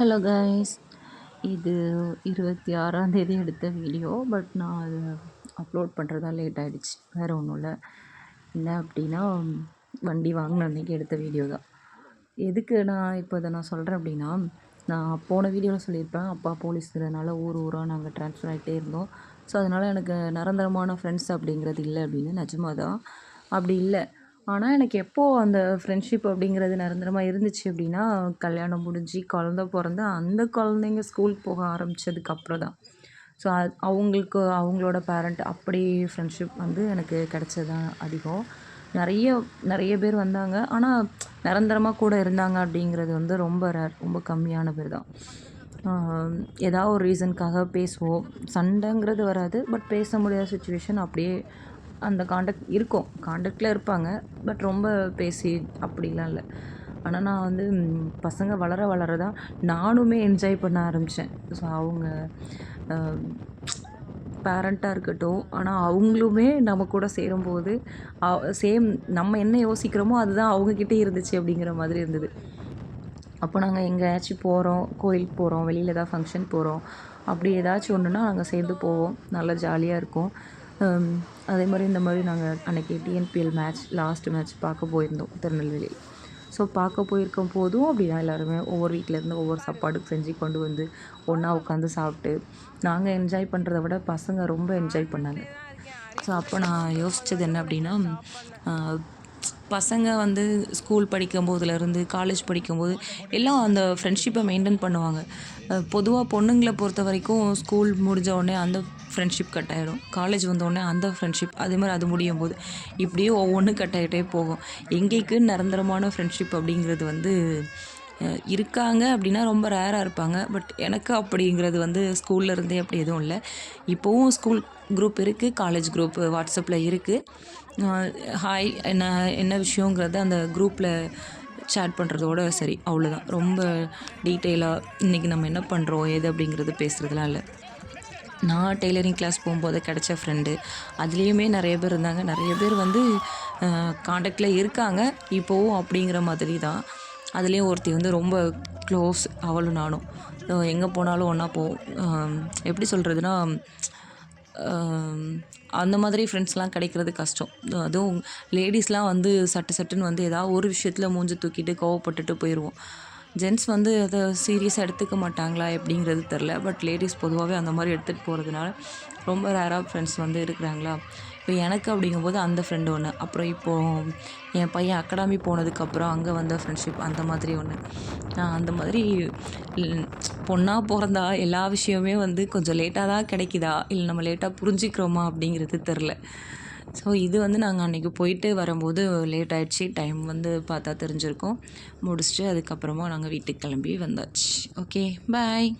Hello guys இது இருபத்தி ஆறாந்தேதி எடுத்த வீடியோ பட் நான் அதை அப்லோட் பண்ணுறதா லேட் ஆகிடுச்சு வேறு ஒன்றும் இல்லை. என்ன அப்படின்னா வண்டி வாங்கின அன்றைக்கி எடுத்த வீடியோ தான். எதுக்கு நான் இப்போ இதை நான் சொல்கிறேன் அப்படின்னா நான் போன வீடியோவில் சொல்லியிருப்பேன். அப்பா போலீஸ் இருக்கிறதுனால ஊர் ஊராக நாங்கள் ட்ரான்ஸ்ஃபர் ஆகிட்டே இருந்தோம். ஸோ அதனால் எனக்கு நிரந்தரமான ஃப்ரெண்ட்ஸ் அப்படிங்கிறது இல்லை அப்படின்னு நிஜமாக தான் அப்படி இல்லை. ஆனால் எனக்கு எப்போது அந்த ஃப்ரெண்ட்ஷிப் அப்படிங்கிறது நிரந்தரமாக இருந்துச்சு அப்படின்னா கல்யாணம் முடிஞ்சு குழந்த பிறந்து அந்த குழந்தைங்க ஸ்கூல் போக ஆரம்பித்ததுக்கப்புறம் தான். ஸோ அது அவங்களுக்கு அவங்களோட பேரண்ட் அப்படி ஃப்ரெண்ட்ஷிப் வந்து எனக்கு கிடச்சது தான் அதிகம். நிறைய நிறைய பேர் வந்தாங்க. ஆனால் நிரந்தரமாக கூட இருந்தாங்க அப்படிங்கிறது வந்து ரொம்ப ரேர் ரொம்ப கம்மியான பேர் தான். ஏதாவது ஒரு ரீசனுக்காக பேசுவோம். சண்டைங்கிறது வராது. பட் பேச முடியாத சுச்சுவேஷன் அப்படியே அந்த காண்டக்ட் இருக்கும். காண்டக்டில் இருப்பாங்க. பட் ரொம்ப பேசி அப்படிலாம் இல்லை. ஆனால் நான் வந்து பசங்க வளர வளர தான் நானுமே என்ஜாய் பண்ண ஆரம்பித்தேன் ஸோ அவங்க பேரண்ட்டாக இருக்கட்டும். ஆனால் அவங்களுமே நம்ம கூட சேரும்போது சேம் நம்ம என்ன யோசிக்கிறோமோ அதுதான் அவங்கக்கிட்டே இருந்துச்சு அப்படிங்கிற மாதிரி இருந்தது. அப்போ நாங்கள் எங்கேயாச்சும் போகிறோம் கோயிலுக்கு போகிறோம் வெளியில் ஏதாவது ஃபங்க்ஷன் போகிறோம் அப்படி ஏதாச்சும் ஒன்றுனா நாங்கள் சேர்ந்து போவோம். நல்லா ஜாலியாக இருக்கும். அதே மாதிரி இந்த மாதிரி நாங்கள் அன்றைக்கி டிஎன்பிஎல் மேட்ச் லாஸ்ட் மேட்ச் பார்க்க போயிருந்தோம் திருநெல்வேலி. ஸோ பார்க்க போயிருக்கும் போதும் அப்படின்னா எல்லாருமே ஒவ்வொரு வீட்டிலேருந்து ஒவ்வொரு சாப்பாடு செஞ்சு கொண்டு வந்து ஒன்றா உட்காந்து சாப்பிட்டு நாங்கள் என்ஜாய் பண்ணுறத விட பசங்க ரொம்ப என்ஜாய் பண்ணாங்க. ஸோ அப்போ நான் யோசித்தது என்ன அப்படின்னா பசங்க வந்து ஸ்கூல் படிக்கும் போதுலேருந்து காலேஜ் படிக்கும்போது எல்லாம் அந்த ஃப்ரெண்ட்ஷிப்பை மெயின்டைன் பண்ணுவாங்க. பொதுவாக பொண்ணுங்களை பொறுத்த வரைக்கும் ஸ்கூல் முடிஞ்ச உடனே அந்த ஃப்ரெண்ட்ஷிப் கட் ஆகிடும் காலேஜ் வந்தோடனே அந்த ஃப்ரெண்ட்ஷிப் அதே மாதிரி அது முடியும் போது இப்படியே ஒவ்வொன்றும் கட் ஆகிட்டே போகும். எங்கேக்கு நிரந்தரமான ஃப்ரெண்ட்ஷிப் அப்படிங்கிறது வந்து இருக்காங்க அப்படின்னா ரொம்ப ரேராக இருப்பாங்க. பட் எனக்கு அப்படிங்கிறது வந்து ஸ்கூலில் இருந்தே அப்படி எதுவும் இல்லை. இப்போவும் ஸ்கூல் குரூப் இருக்குது காலேஜ் குரூப் வாட்ஸ்அப்பில் இருக்குது ஹாய் என்ன என்ன விஷயங்கிறத அந்த குரூப்பில் சேட் பண்ணுறதோட சரி அவ்வளோதான் ரொம்ப டீட்டெயிலாக இன்றைக்கி நம்ம என்ன பண்ணுறோம் எது அப்படிங்கிறது பேசுகிறதுலாம் இல்லை. நான் டெய்லரிங் கிளாஸ் போகும்போது கிடச்ச ஃப்ரெண்டு அதுலேயுமே நிறைய பேர் இருந்தாங்க. நிறைய பேர் வந்து காண்டாக்டில் இருக்காங்க. இப்போவும் அப்படிங்கிற மாதிரி தான் அதுலேயும் ஒருத்தி வந்து ரொம்ப க்ளோஸ் அவளும் நானும். எங்கே போனாலும் ஒன்றா போவோம். எப்படி சொல்கிறதுனா அந்த மாதிரி ஃப்ரெண்ட்ஸ்லாம் கிடைக்கிறது கஷ்டம். அதுவும் லேடிஸ்லாம் வந்து சட்டு சட்டுன்னு வந்து ஏதாவது ஒரு விஷயத்தில் மூஞ்சி தூக்கிட்டு கோவப்பட்டுட்டு போயிடுவோம் ஜென்ட்ஸ் வந்து அதை சீரியஸாக எடுத்துக்க மாட்டாங்களா எப்படிங்கிறது தெரில பட் லேடிஸ் பொதுவாகவே அந்த மாதிரி எடுத்துகிட்டு போகிறதுனால ரொம்ப ரேராக ஃப்ரெண்ட்ஸ் வந்து இருக்கிறாங்களா? இப்போ எனக்கு அப்படிங்கும்போது அந்த ஃப்ரெண்டு ஒன்று அப்புறம் இப்போது என் பையன் அகாடமி போனதுக்கப்புறம் அங்கே வந்த ஃப்ரெண்ட்ஷிப் அந்த மாதிரி ஒன்று அந்த மாதிரி பொண்ணாக பிறந்தா எல்லா விஷயமே வந்து கொஞ்சம் லேட்டாக தான் கிடைக்குதா? இல்லை நம்ம லேட்டாக புரிஞ்சிக்கிறோமா அப்படிங்கிறது தெரில ஸோ இது வந்து நாங்கள் அன்றைக்கி போயிட்டு வரும்போது லேட் ஆகிடுச்சி டைம் வந்து பார்த்தா தெரிஞ்சிருக்கோம். முடிச்சுட்டு அதுக்கப்புறமா நாங்கள் வீட்டுக்கு கிளம்பி வந்தாச்சு. Okay bye